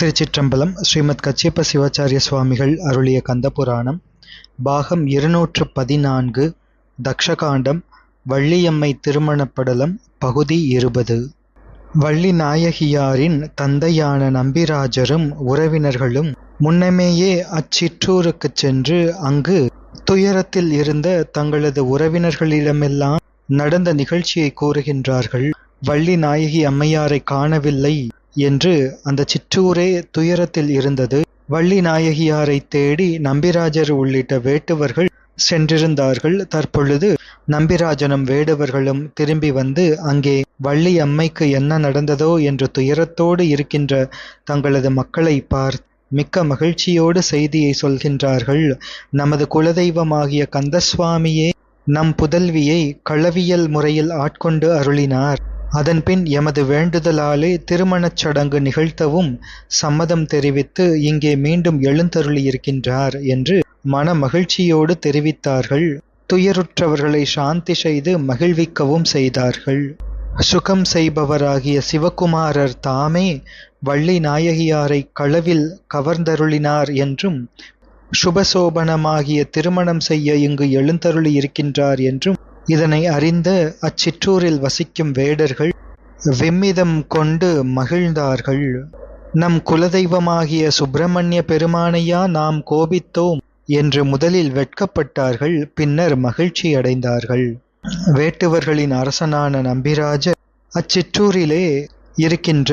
திருச்சிற்றம்பலம் ஸ்ரீமத் கச்சியப்ப சிவாச்சாரிய சுவாமிகள் அருளிய கந்தபுராணம் பாகம் இருநூற்று பதினான்கு தக்ஷகாண்டம் வள்ளியம்மை திருமணப்படலம் பகுதி இருபது. வள்ளி நாயகியாரின் தந்தையான நம்பிராஜரும் உறவினர்களும் முன்னமேயே அச்சிற்றூருக்குச் சென்று அங்கு துயரத்தில் இருந்த தங்களது உறவினர்களிடமெல்லாம் நடந்த நிகழ்ச்சியை கூறுகின்றார்கள். வள்ளி நாயகி அம்மையாரை காணவில்லை. என்று அந்த சிற்றூரே துயரத்தில் இருந்தது. வள்ளி நாயகியாரை தேடி நம்பிராஜர் உள்ளிட்ட வேட்டுவர்கள் சென்றிருந்தார்கள். தற்பொழுது நம்பிராஜனும் வேடுவர்களும் திரும்பி வந்து அங்கே வள்ளி அம்மைக்கு என்ன நடந்ததோ என்று துயரத்தோடு இருக்கின்ற தங்களது மக்களை பார்த்து மிக்க மகிழ்ச்சியோடு செய்தியை சொல்கின்றார்கள். நமது குலதெய்வமாகிய கந்தசுவாமியே நம் புதல்வியை களவியல் முறையில் ஆட்கொண்டு அருளினார். அதன்பின் எமது வேண்டுதலாலே திருமணச் சடங்கு நிகழ்த்தவும் சம்மதம் தெரிவித்து இங்கே மீண்டும் எழுந்தருளியிருக்கின்றார் என்று மன மகிழ்ச்சியோடு தெரிவித்தார்கள். துயருற்றவர்களை சாந்தி செய்து மகிழ்விக்கவும் செய்தார்கள். சுகம் செய்பவராகிய சிவகுமாரர் தாமே வள்ளி நாயகியாரை களவில் கவர்ந்தருளினார் என்றும் சுபசோபனமாகிய திருமணம் செய்ய இங்கு எழுந்தருளி இருக்கின்றார் என்றும் இதனை அறிந்த அச்சிற்றூரில் வசிக்கும் வேடர்கள் விம்மிதம் கொண்டு மகிழ்ந்தார்கள். நம் குலதெய்வமாகிய சுப்பிரமணிய பெருமானையா நாம் கோபித்தோம் என்று முதலில் வெட்கப்பட்டார்கள் பின்னர் மகிழ்ச்சி அடைந்தார்கள். வேட்டுவர்களின் அரசனான நம்பிராஜர் அச்சிற்றூரிலே இருக்கின்ற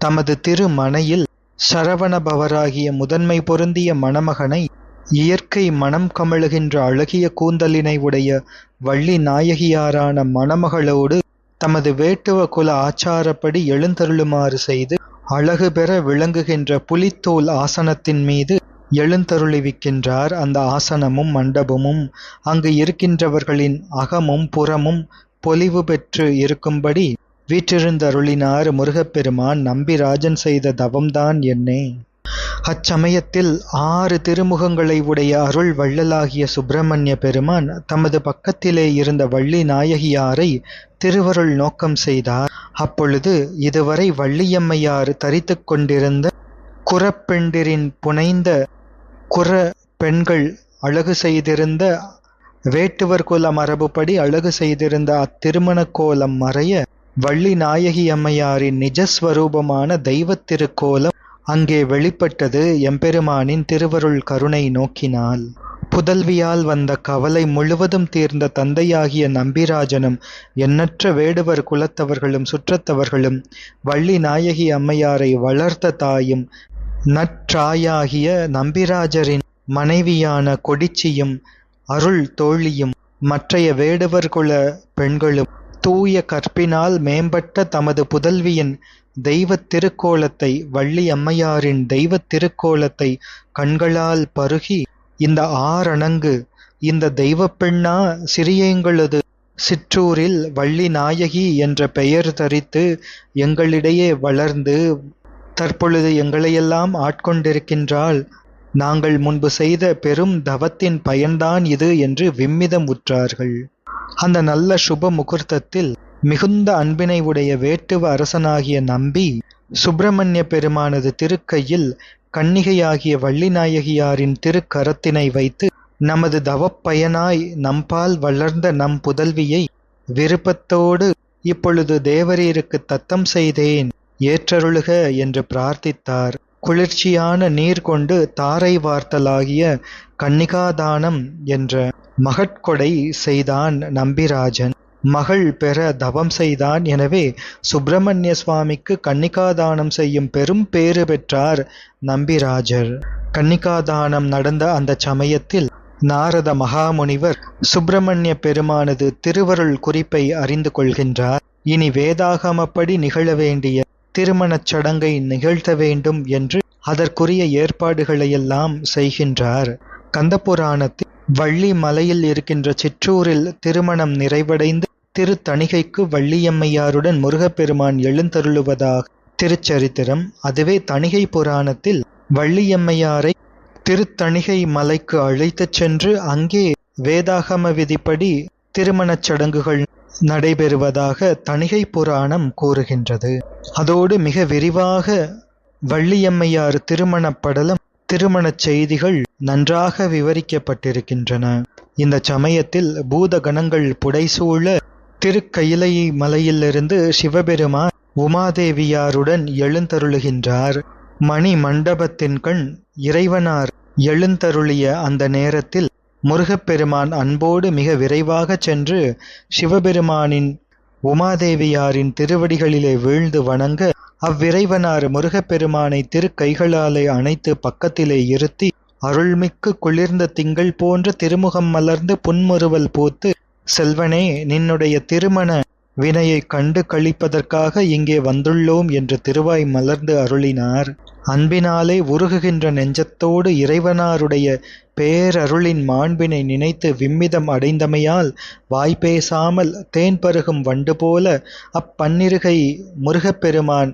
தமது திருமனையில் சரவணபவராகிய முதன்மை பொருந்திய மணமகனை இயற்கை மனம் கமழுகின்ற அழகிய கூந்தலினை உடைய வள்ளி நாயகியாரான மணமகளோடு தமது வேட்டுவ குல ஆச்சாரப்படி எழுந்தருளுமாறு செய்து அழகு பெற விளங்குகின்ற புலித்தோல் ஆசனத்தின் மீது எழுந்தருளிவிக்கின்றார். அந்த ஆசனமும் மண்டபமும் அங்கு இருக்கின்றவர்களின் அகமும் புறமும் பொலிவு பெற்று இருக்கும்படி வீற்றிருந்தருளினார் முருகப்பெருமான். நம்பிராஜன் செய்த தவம்தான் என்னே. அச்சமயத்தில் ஆறு திருமுகங்களை உடைய அருள் வள்ளலாகிய சுப்பிரமணிய பெருமான் தமது பக்கத்திலே இருந்த வள்ளி நாயகியாரை திருவருள் நோக்கம் செய்தார். அப்பொழுது இதுவரை வள்ளியம்மையார் தரித்து கொண்டிருந்த குரப்பெண்டிரின் புனைந்த குற பெண்கள் அழகு செய்திருந்த வேட்டுவர் குல மரபுப்படி அழகு செய்திருந்த அத்திருமண கோலம் மறைய வள்ளி நாயகி அம்மையாரின் நிஜஸ்வரூபமான தெய்வத் திருக்கோலம் அங்கே வெளிப்பட்டது எம்பெருமானின் திருவருள் கருணை நோக்கினால். புதல்வியால் வந்த கவலை முழுவதும் தீர்ந்த தந்தையாகிய நம்பிராஜனும் எண்ணற்ற வேடுவர் குலத்தவர்களும் சுற்றத்தவர்களும் வள்ளி நாயகி அம்மையாரை வளர்த்த தாயும் நற்றாயாகிய நம்பிராஜரின் மனைவியான கொடிச்சியும் அருள் தோழியும் மற்றைய வேடுவர் குல பெண்களும் தூய கற்பினால் மேம்பட்ட தமது புதல்வியின் தெய்வத் திருக்கோலத்தை வள்ளி அம்மையாரின் தெய்வத் திருக்கோலத்தை கண்களால் பருகி இந்த ஆரணங்கு இந்த தெய்வ பெண்ணா சிறியங்களது சிற்றூரில் வள்ளி நாயகி என்ற பெயர் தரித்து எங்களிடையே வளர்ந்து தற்பொழுது எங்களையெல்லாம் ஆட்கொண்டிருக்கின்றாள்? நாங்கள் முன்பு செய்த பெரும் தவத்தின் பயன்தான் இது என்று விம்மிதம் உற்றார்கள். அந்த நல்ல சுப முகூர்த்தத்தில் மிகுந்த அன்பினை உடைய வேட்டுவ அரசனாகிய நம்பி சுப்பிரமணிய பெருமானது திருக்கையில் கன்னிகையாகிய வள்ளிநாயகியாரின் திருக்கரத்தினை வைத்து நமது தவப்பயனாய் நம்பால் வளர்ந்த நம் புதல்வியை விருப்பத்தோடு இப்பொழுது தேவரீருக்கு தத்தம் செய்தேன் ஏற்றருளுக என்று பிரார்த்தித்தார். குளிர்ச்சியான நீர் கொண்டு தாரை வார்த்தலாகிய கன்னிகாதானம் என்ற மகட்கொடை செய்தான் நம்பிராஜன். மகள் பெற தவம் செய்தான். எனவே சுப்பிரமணிய சுவாமிக்கு கன்னிகாதானம் செய்யும் பெரும் பேறு பெற்றார் நம்பிராஜர். கன்னிகாதானம் நடந்த அந்த சமயத்தில் நாரத மகாமுனிவர் சுப்பிரமணிய பெருமானது திருவருள் குறிப்பை அறிந்து கொள்கின்றார். இனி வேதாகமப்படி நிகழ வேண்டிய திருமணச் சடங்கை நிகழ்த்த வேண்டும் என்று அதற்குரிய ஏற்பாடுகளையெல்லாம் செய்கின்றார். கந்தபுராணத்தில் வள்ளி மலையில் இருக்கின்ற சிற்றூரில் திருமணம் நிறைவடைந்து திருத்தணிகைக்கு வள்ளியம்மையாருடன் முருகப்பெருமான் எழுந்தருளுவதாக திருச்சரித்திரம். அதுவே தணிகை புராணத்தில் வள்ளியம்மையாரை திருத்தணிகை மலைக்கு அழைத்துச் சென்று அங்கே வேதாகம விதிப்படி திருமணச் சடங்குகள் நடைபெறுவதாக தணிகை புராணம் கூறுகின்றது. அதோடு மிக விரிவாக வள்ளியம்மையார் திருமணப் படலம் திருமணச் செய்திகள் நன்றாக விவரிக்கப்பட்டிருக்கின்றன. இந்த சமயத்தில் பூத கணங்கள் புடைசூழ திருக்கயிலை மலையிலிருந்து சிவபெருமான் உமாதேவியாருடன் எழுந்தருளுகின்றார். மணி மண்டபத்தின் கண் இறைவனார் எழுந்தருளிய அந்த நேரத்தில் முருகப்பெருமான் அன்போடு மிக விரைவாகச் சென்று சிவபெருமானின் உமாதேவியாரின் திருவடிகளிலே வீழ்ந்து வணங்க அவ்விறைவனார் முருகப்பெருமானை திருக்கைகளாலே அணைத்து பக்கத்திலே இருத்தி அருள்மிக்கு குளிர்ந்த திங்கள் போன்ற திருமுகம் மலர்ந்து புன்முறுவல் பூத்து செல்வனே நின்னுடைய திருமண வினையை கண்டு கழிப்பதற்காக இங்கே வந்துள்ளோம் என்று திருவாய் மலர்ந்து அருளினார். அன்பினாலே உருகுகின்ற நெஞ்சத்தோடு இறைவனாருடைய பேரருளின் மாண்பினை நினைத்து விம்மிதம் அடைந்தமையால் வாய்ப்பேசாமல் தேன் பருகும் வண்டு போல அப்பன்னிருகை முருகப்பெருமான்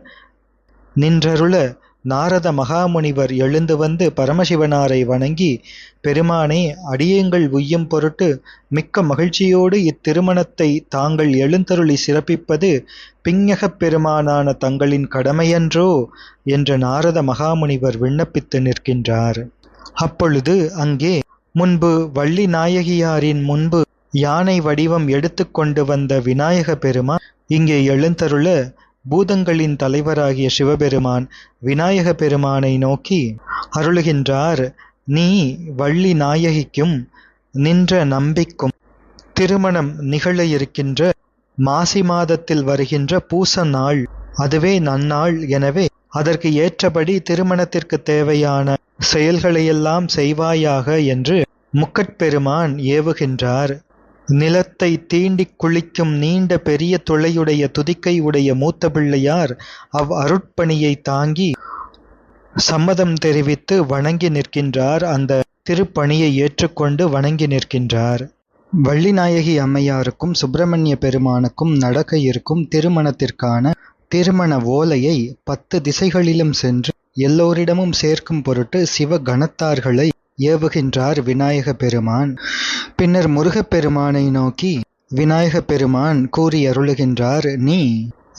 நின்றருள நாரத மகாமுனிவர் எழுந்து வந்து பரமசிவனாரை வணங்கி பெருமானே அடியேங்கள் உய்யும் பொருட்டு மிக்க மகிழ்ச்சியோடு இத்திருமணத்தை தாங்கள் எழுந்தருளி சிறப்பிப்பது பிஞ்ஞகப் பெருமானான தங்களின் கடமையன்றோ? என்று நாரத மகாமுனிவர் விண்ணப்பித்து நிற்கின்றார். அப்பொழுது அங்கே முன்பு வள்ளி நாயகியாரின் முன்பு யானை வடிவம் எடுத்துக்கொண்டு வந்த விநாயக பெருமான் இங்கே எழுந்தருள பூதங்களின் தலைவராகிய சிவபெருமான் விநாயக பெருமானை நோக்கி அருளுகின்றார் நீ வள்ளி நாயகிக்கும் நின்ற நம்பிக்கும் திருமணம் நிகழ இருக்கின்ற மாசி மாதத்தில் வருகின்ற பூச நாள். அதுவே நன்னாள். எனவே அதற்கு ஏற்றபடி திருமணத்திற்கு தேவையான செயல்களையெல்லாம் செய்வாயாக என்று முக்கட்பெருமான் ஏவுகின்றார். நிலத்தை தீண்டிக் குளிக்கும் நீண்ட பெரிய துளையுடைய துதிக்கை உடைய மூத்த பிள்ளையார் அவ் அருட்பணியை தாங்கி சம்மதம் தெரிவித்து வணங்கி நிற்கின்றார். அந்த திருப்பணியை ஏற்றுக்கொண்டு வணங்கி நிற்கின்றார். வள்ளிநாயகி அம்மையாருக்கும் சுப்பிரமணிய பெருமானுக்கும் நடக்க இருக்கும் திருமணத்திற்கான திருமண ஓலையை பத்து திசைகளிலும் சென்று எல்லோரிடமும் சேர்க்கும் பொருட்டு சிவ கணத்தார்களை ஏவுகின்றார் விநாயக பெருமான். பின்னர் முருகப்பெருமானை நோக்கி விநாயக பெருமான் கூறி அருளுகின்றார் நீ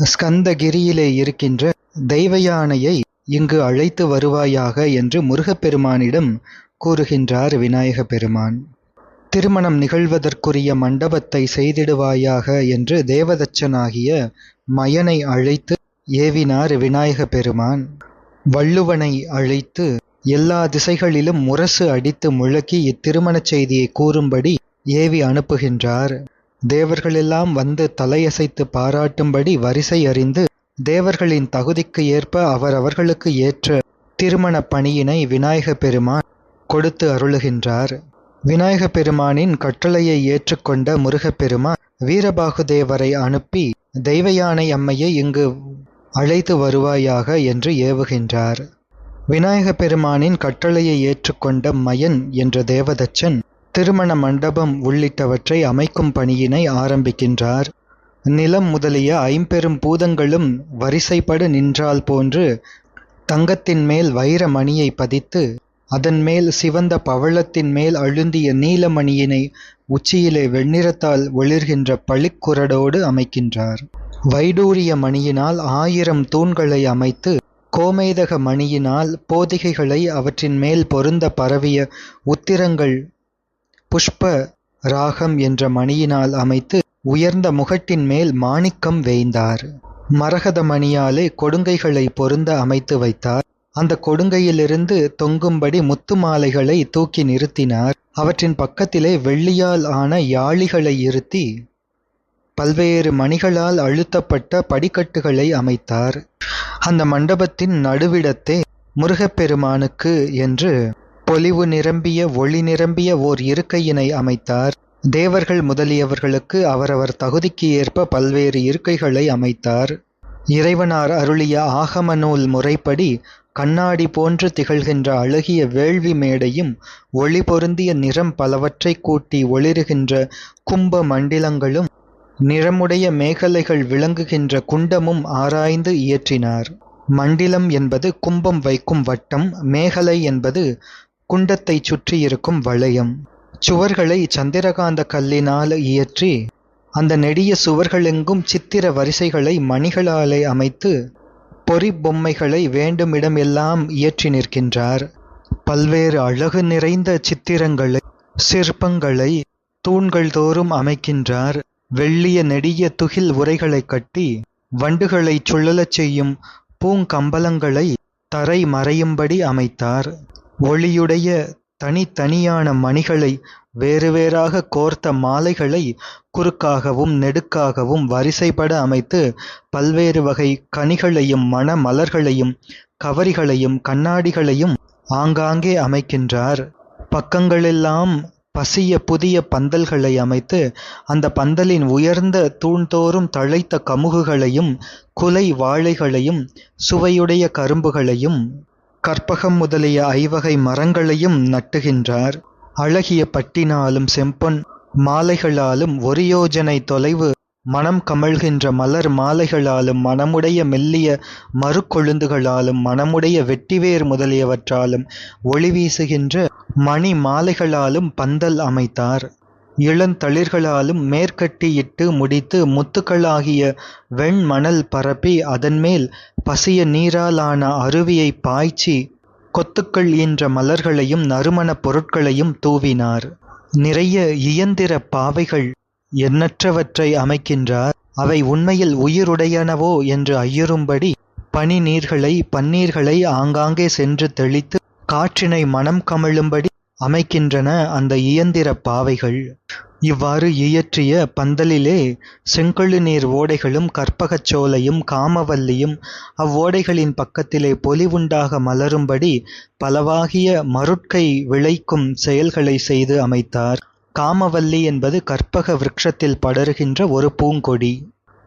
ஸ்கந்தகிரியிலே இருக்கின்ற தெய்வ யானையை இங்கு அழைத்து வருவாயாக என்று முருகப்பெருமானிடம் கூறுகின்றார் விநாயக பெருமான். திருமணம் நிகழ்வதற்குரிய மண்டபத்தை செய்திடுவாயாக என்று தேவதச்சனாகிய மயனை அழைத்து ஏவினார் விநாயக பெருமான். வள்ளுவனை அழைத்து எல்லா திசைகளிலும் முரசு அடித்து முழக்கி இத்திருமணச் செய்தியை கூறும்படி ஏவி அனுப்புகின்றார். தேவர்களெல்லாம் வந்து தலையசைத்து பாராட்டும்படி வரிசை அறிந்து தேவர்களின் தகுதிக்கு ஏற்ப அவரவர்களுக்கு ஏற்ற திருமண பணியினை விநாயக பெருமான் கொடுத்து அருளுகின்றார். விநாயக பெருமானின் கட்டளையை ஏற்றுக்கொண்ட முருகப்பெருமான் வீரபாகுதேவரை அனுப்பி தெய்வயானை அம்மையை இங்கு அழைத்து வருவாயாக என்று ஏவுகின்றார். விநாயக பெருமானின் கட்டளையை ஏற்றுக்கொண்ட மயன் என்ற தேவதச்சன் திருமண மண்டபம் உள்ளிட்டவற்றை அமைக்கும் பணியினை ஆரம்பிக்கின்றார். நிலம் முதலிய ஐம்பெரும் பூதங்களும் வரிசைப்படு நின்றால் போன்று தங்கத்தின் மேல் வைர மணியை பதித்து அதன் மேல் சிவந்த பவளத்தின் மேல் அழுந்திய நீலமணியினை உச்சியிலே வெண்ணிறத்தால் ஒளிர்கின்ற பளிக்குரடோடு அமைக்கின்றார். வைடூரிய மணியினால் ஆயிரம் தூண்களை அமைத்து கோமேதக மணியினால் போதிகைகளை அவற்றின் மேல் பொருந்த பரவிய உத்திரங்கள் புஷ்ப ராகம் என்ற மணியினால் அமைத்து உயர்ந்த முகட்டின் மேல் மாணிக்கம் வேய்ந்தார். மரகத மணியாலே கொடுங்கைகளை பொருந்த அமைத்து வைத்தார். அந்த கொடுங்கையிலிருந்து தொங்கும்படி முத்து மாலைகளை தூக்கி நிறுத்தினார். அவற்றின் பக்கத்திலே வெள்ளியால் ஆன யாழிகளை இருத்தி பல்வேறு மணிகளால் அழுத்தப்பட்ட படிக்கட்டுகளை அமைத்தார். அந்த மண்டபத்தின் நடுவிடத்தே முருகப்பெருமானுக்கு என்று பொலிவு நிரம்பிய ஒளி நிரம்பிய ஓர் இருக்கையினை அமைத்தார். தேவர்கள் முதலியவர்களுக்கு அவரவர் தகுதிக்கு ஏற்ப பல்வேறு இருக்கைகளை அமைத்தார். இறைவனார் அருளிய ஆகம நூல் முறைப்படி கண்ணாடி போன்று திகழ்கின்ற அழகிய வேள்வி மேடையும் ஒளி பொருந்திய நிறம் பலவற்றை கூட்டி ஒளிருகின்ற கும்ப மண்டிலங்களும் நிறமுடைய மேகலைகள் விளங்குகின்ற குண்டமும் ஆராய்ந்து இயற்றினார். மண்டிலம் என்பது கும்பம் வைக்கும் வட்டம் மேகலை என்பது குண்டத்தை சுற்றியிருக்கும் வளையம். சுவர்களை சந்திரகாந்த கல்லினால் இயற்றி அந்த நெடிய சுவர்களெங்கும் சித்திர வரிசைகளை மணிகளாலே அமைத்து பொறி பொம்மைகளை வேண்டுமிடமெல்லாம் இயற்றி நிற்கின்றார். பல்வேறு அழகு நிறைந்த சித்திரங்களை சிற்பங்களை தூண்கள் தோறும் அமைக்கின்றார். வெள்ளிய நெடிய துகில் உரைகளை கட்டி வண்டுகளைச் சுழலச் செய்யும் பூங்கம்பலங்களை தரை மறையும்படி அமைத்தார். ஒளியுடைய தனித்தனியான மணிகளை வேறு வேறாக கோர்த்த மாலைகளை குறுக்காகவும் நெடுக்காகவும் வரிசைபட அமைத்து பல்வேறு வகை கனிகளையும் மண மலர்களையும் கவரிகளையும் கண்ணாடிகளையும் ஆங்காங்கே அமைக்கின்றார். பக்கங்களெல்லாம் பசிய புதிய பந்தல்களை அமைத்து அந்த பந்தலின் உயர்ந்த தூண்தோறும் தழைத்த கமுகுகளையும் குலை வாழைகளையும் சுவையுடைய கரும்புகளையும் கற்பகம் முதலிய ஐவகை மரங்களையும் நட்டுகின்றார். அழகிய பட்டினாலும் செம்பொன் மாலைகளாலும் ஒரு யோஜனை தொலைவு. மனம் கமழ்கின்ற மலர் மாலைகளாலும் மனமுடைய மெல்லிய மறுக்கொழுந்துகளாலும் மனமுடைய வெட்டிவேர் முதலியவற்றாலும் ஒளி வீசுகின்ற மணி மாலைகளாலும் பந்தல் அமைத்தார். இளந்தளிர்களாலும் மேற்கட்டியிட்டு முடித்து முத்துக்களாகிய வெண்மணல் பரப்பி அதன்மேல் பசிய நீராலான அருவியை பாய்ச்சி கொத்துக்கள் ஈன்ற மலர்களையும் நறுமணப் பொருட்களையும் தூவினார். நிறைய இயந்திர பாவைகள் எண்ணற்றவற்றை அமைக்கின்றார். அவை உண்மையில் உயிருடையனவோ என்று ஐயரும்படி பனி நீர்களை பன்னீர்களை ஆங்காங்கே சென்று தெளித்து காற்றினை மனம் கமழும்படி அமைக்கின்றன அந்த இயந்திர பாவைகள். இவ்வாறு இயற்றிய பந்தலிலே செங்கழு நீர் ஓடைகளும் கற்பகச் சோலையும் காமவல்லியும் அவ்வோடைகளின் பக்கத்திலே பொலிவுண்டாக மலரும்படி பலவாகிய மருட்கை விளைக்கும் செயல்களை செய்து அமைத்தார். காமவல்லி என்பது கற்பக விருட்சத்தில் படருகின்ற ஒரு பூங்கொடி.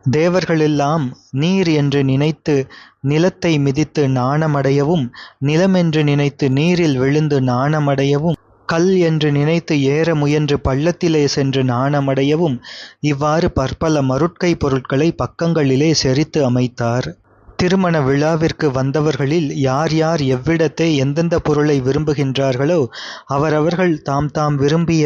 தேவர்களெல்லாம் நீர் என்று நினைத்து நிலத்தை மிதித்து நாணமடையவும் நிலமென்று நினைத்து நீரில் விழுந்து நாணமடையவும் கல் என்று நினைத்து ஏற முயன்று பள்ளத்திலே சென்று நாணமடையவும் இவ்வாறு பற்பல மருட்கை பொருட்களை பக்கங்களிலே செறித்து அமைத்தார். திருமண விழாவிற்கு வந்தவர்களில் யார் யார் எவ்விடத்தை எந்தெந்த பொருளை விரும்புகின்றார்களோ அவரவர்கள் தாம் தாம் விரும்பிய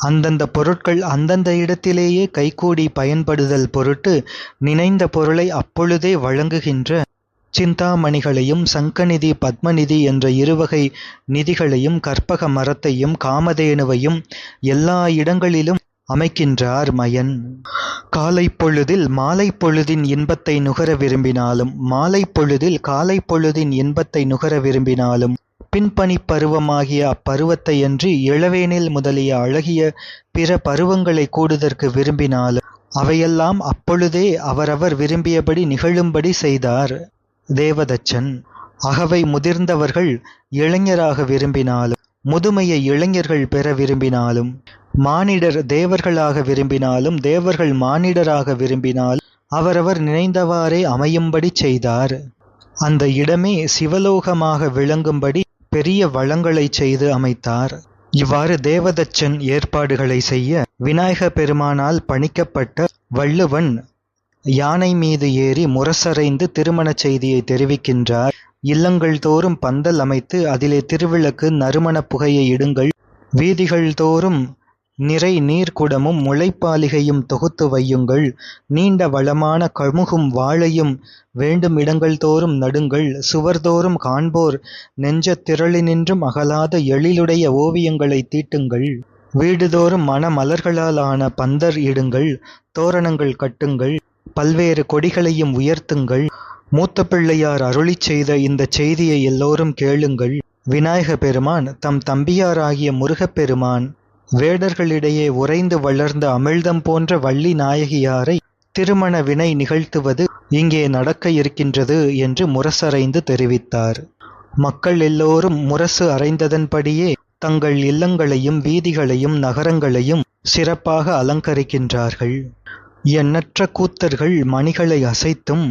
அந்தந்த பொருட்கள் அந்தந்த இடத்திலேயே கைகூடி பயன்படுதல் பொருட்டு நினைந்த பொருளை அப்பொழுதே வழங்குகின்ற சிந்தாமணிகளையும் சங்கநிதி பத்மநிதி என்ற இருவகை நிதிகளையும் கற்பக மரத்தையும் காமதேனுவையும் எல்லா இடங்களிலும் அமைக்கின்றார் மயன். காலை பொழுதில் மாலை பொழுதின் இன்பத்தை நுகர விரும்பினாலும் மாலை பொழுதில் காலை பொழுதின் இன்பத்தை நுகர விரும்பினாலும் பின்பனிப் பருவமாகிய அப்பருவத்தையன்றி இளவேனில் முதலிய அழகிய பிற பருவங்களை கூடுதற்கு விரும்பினாலும் அவையெல்லாம் அப்பொழுதே அவரவர் விரும்பியபடி நிகழும்படி செய்தார். தேவதச்சன் அகவை முதிர்ந்தவர்கள் இளைஞராக விரும்பினாலும் முதுமையை இளைஞர்கள் பெற விரும்பினாலும் மானிடர் தேவர்களாக விரும்பினாலும் தேவர்கள் மானிடராக விரும்பினால் அவரவர் நினைந்தவாறே அமையும்படி செய்தார். அந்த இடமே சிவலோகமாக விளங்கும்படி பெரிய வளங்களைச் செய்து அமைத்தார். இவ்வாறு தேவதச்சன் ஏற்பாடுகளை செய்ய விநாயக பெருமானால் பணிக்கப்பட்ட வள்ளுவன் யானை மீது ஏறி முரசறைந்து திருமணச் செய்தியை தெரிவிக்கின்றார். இல்லங்கள் தோறும் பந்தல் அமைத்து அதிலே திருவிளக்கு நறுமணப் புகையை இடுங்கள். வீதிகள் தோறும் நிறை நீர்க்குடமும் முளைப்பாலிகையும் தொகுத்து வையுங்கள். நீண்ட வளமான கமுகும் வாழையும் வேண்டும் இடங்கள் தோறும் நடுங்கள். சுவர்தோறும் காண்போர். நெஞ்ச திரளினின்றும் அகலாத எழிலுடைய ஓவியங்களை தீட்டுங்கள். வீடுதோறும் மன மலர்களால் ஆன பந்தர் இடுங்கள். தோரணங்கள் கட்டுங்கள். பல்வேறு கொடிகளையும் உயர்த்துங்கள். மூத்த பிள்ளையார் அருளிச் செய்த இந்த செய்தியை எல்லோரும் கேளுங்கள். விநாயக பெருமான் தம் தம்பியாராகிய முருகப்பெருமான் வேடர்களிடையே உறைந்து வளர்ந்த அமிழ்தம் போன்ற வள்ளி நாயகியாரை திருமண வினை நிகழ்த்துவது இங்கே நடக்க இருக்கின்றது என்று முரசறைந்து தெரிவித்தார். மக்கள் எல்லோரும் முரசு அறைந்ததன்படியே தங்கள் இல்லங்களையும் வீதிகளையும் நகரங்களையும் சிறப்பாக அலங்கரிக்கின்றார்கள். எண்ணற்ற கூத்தர்கள் மணிகளை அசைத்தும்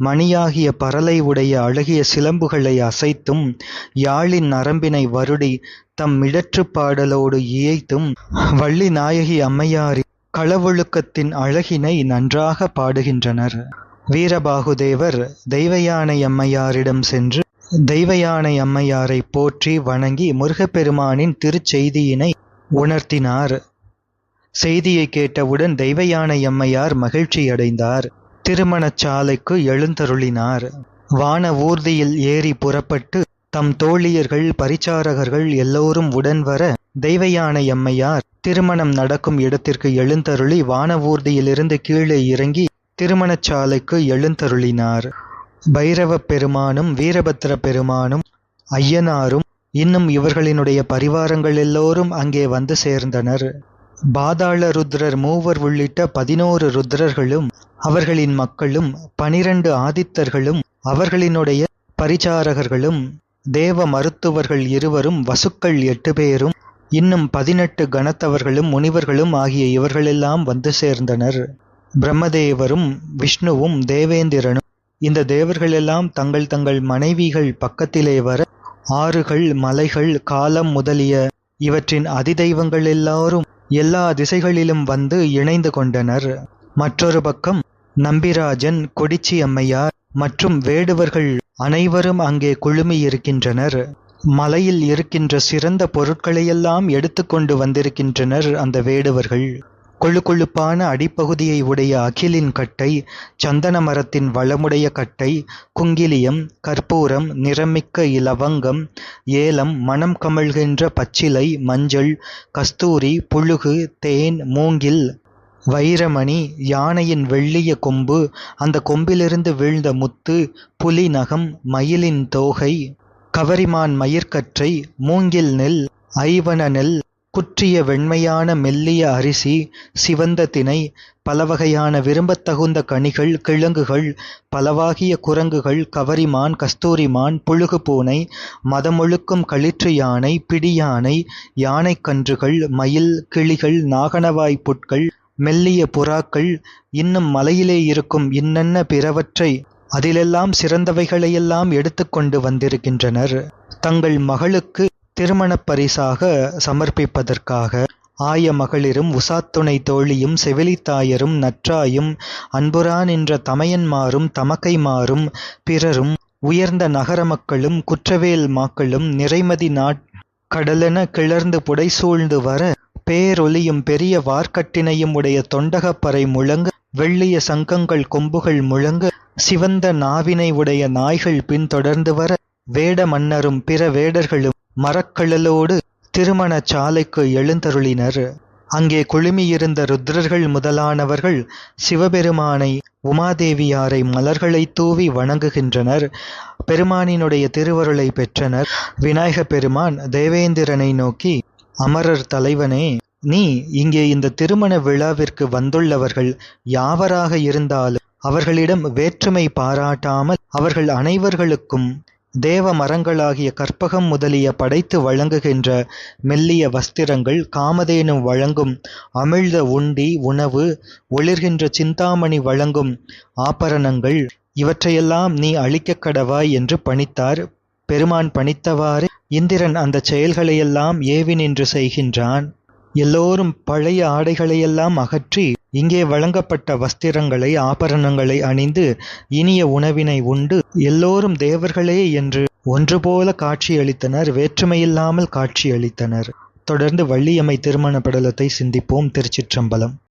மணியாகிய பரலை உடைய அழகிய சிலம்புகளை அசைத்தும் யாழின் நரம்பினை வருடி தம் மிடற்றுப் பாடலோடு இயைத்தும் வள்ளி நாயகி அம்மையாரின் களவொழுக்கத்தின் அழகினை நன்றாக பாடுகின்றனர். வீரபாகுதேவர் தெய்வயானை அம்மையாரிடம் சென்று தெய்வயானை அம்மையாரை போற்றி வணங்கி முருகப்பெருமானின் திருச்செய்தியினை உணர்த்தினார். செய்தியை கேட்டவுடன் தெய்வயானை அம்மையார் மகிழ்ச்சியடைந்தார். திருமணச் சாலைக்கு எழுந்தருளினார். வான ஊர்தியில் ஏறி புறப்பட்டு தம் தோழியர்கள் பரிசாரகர்கள் எல்லோரும் உடன் வர தெய்வயானை அம்மையார் திருமணம் நடக்கும் இடத்திற்கு எழுந்தருளி வானவூர்தியிலிருந்து கீழே இறங்கி திருமணச் சாலைக்கு எழுந்தருளினார். பைரவப் பெருமானும் வீரபத்திர பெருமானும் ஐயனாரும் இன்னும் இவர்களினுடைய பரிவாரங்கள் எல்லோரும் அங்கே வந்து சேர்ந்தனர். பாதாள ருத்ரர் மூவர் உள்ளிட்ட பதினோரு ருத்ரர்களும் அவர்களின் மக்களும் பனிரண்டு ஆதித்தர்களும் அவர்களினுடைய பரிசாரகர்களும் தேவ மருத்துவர்கள் இருவரும் வசுக்கள் எட்டு பேரும் இன்னும் பதினெட்டு கணத்தவர்களும் முனிவர்களும் ஆகிய இவர்களெல்லாம் வந்து சேர்ந்தனர். பிரம்மதேவரும் விஷ்ணுவும் தேவேந்திரனும் இந்த தேவர்களெல்லாம் தங்கள் தங்கள் மனைவிகள் பக்கத்திலே வர ஆறுகள் மலைகள் காலம் முதலிய இவற்றின் அதிதெய்வங்கள் எல்லாரும் எல்லா திசைகளிலும் வந்து இணைந்து கொண்டனர் மற்றொரு பக்கம் நம்பிராஜன் கொடிச்சி அம்மையார் மற்றும் வேடுவர்கள் அனைவரும் அங்கே குழுமியிருக்கின்றனர். மலையில் இருக்கின்ற சிறந்த பொருட்களையெல்லாம் எடுத்துக்கொண்டு வந்திருக்கின்றனர் அந்த வேடுவர்கள் கொழு கொழுப்பான அடிப்பகுதியை உடைய அகிலின் கட்டை சந்தன மரத்தின் வளமுடைய கட்டை குங்கிலியம் கற்பூரம் நிறமிக்க இலவங்கம் ஏலம் மணம் கமழ்கின்ற பச்சிலை மஞ்சள் கஸ்தூரி புழுகு தேன் மூங்கில் வைரமணி யானையின் வெள்ளிய கொம்பு அந்த கொம்பிலிருந்து வீழ்ந்த முத்து புலி நகம் மயிலின் தோகை கவரிமான் மயிர்க்கற்றை மூங்கில் நெல் ஐவன நெல் குற்றிய வெண்மையான மெல்லிய அரிசி சிவந்த தினை பலவகையான விரும்பத்தகுந்த கனிகள் கிழங்குகள் பலவாகிய குரங்குகள் கவரிமான் கஸ்தூரிமான் புழுகு பூனை மதமொழுக்கும் களிற்று யானை பிடியானை யானைக்கன்றுகள் மயில் கிளிகள் நாகனவாய் புட்கள் மெல்லிய புறாக்கள் இன்னும் மலையிலே இருக்கும் இன்னென்ன பிறவற்றை அதிலெல்லாம் சிறந்தவைகளையெல்லாம் எடுத்துக்கொண்டு வந்திருக்கின்றனர். தங்கள் மகளுக்கு திருமணப் பரிசாக சமர்ப்பிப்பதற்காக ஆய மகளிரும் உசாத்துணை தோழியும் செவிலித்தாயரும் நற்றாயும் அன்புரான் என்ற தமையன்மாரும் தமக்கைமாரும் பிறரும் உயர்ந்த நகர மக்களும் குற்றவேல் மாக்களும் நிறைமதி நாட் கடலென கிளர்ந்து புடைசூழ்ந்து வர பேரொலியும் பெரிய வார்க்கட்டினையும் உடைய தொண்டகப்பறை முழங்க வெள்ளிய சங்கங்கள் கொம்புகள் முழங்க சிவந்த நாவினை உடைய நாய்கள் பின்தொடர்ந்து வர வேட மன்னரும் பிற வேடர்களும் மரக்கழலோடு திருமண சாலைக்கு எழுந்தருளினர். அங்கே குழுமியிருந்த ருத்ரர்கள் முதலானவர்கள் சிவபெருமானை உமாதேவியாரை மலர்களை தூவி வணங்குகின்றனர். பெருமானினுடைய திருவருளை பெற்றனர். விநாயக பெருமான் தேவேந்திரனை நோக்கி அமரர் தலைவனே நீ இங்கே இந்த திருமண விழாவிற்கு வந்துள்ளவர்கள் யாவராக இருந்தாலும் அவர்களிடம் வேற்றுமை பாராட்டாமல் அவர்கள் அனைவர்களுக்கும் தேவ மரங்களாகிய கற்பகம் முதலிய படைத்து வழங்குகின்ற மெல்லிய வஸ்திரங்கள் காமதேனு வழங்கும் அமிழ்த உண்டி உணவு ஒளிர்கின்ற சிந்தாமணி வழங்கும் ஆபரணங்கள். இவற்றையெல்லாம் நீ அளிக்கக் கடவாய் என்று பணித்தார். பெருமான் பணித்தவாறு இந்திரன் அந்த செயல்களையெல்லாம் ஏவி நின்று செய்கின்றான். எல்லோரும் பழைய ஆடைகளையெல்லாம் அகற்றி இங்கே வழங்கப்பட்ட வஸ்திரங்களை ஆபரணங்களை அணிந்து இனிய உணவினை உண்டு. எல்லோரும் தேவர்களே என்று ஒன்றுபோல காட்சியளித்தனர் வேற்றுமையில்லாமல் காட்சியளித்தனர். தொடர்ந்து வள்ளியம்மை திருமண படலத்தை சிந்திப்போம் திருச்சிற்றம்பலம்.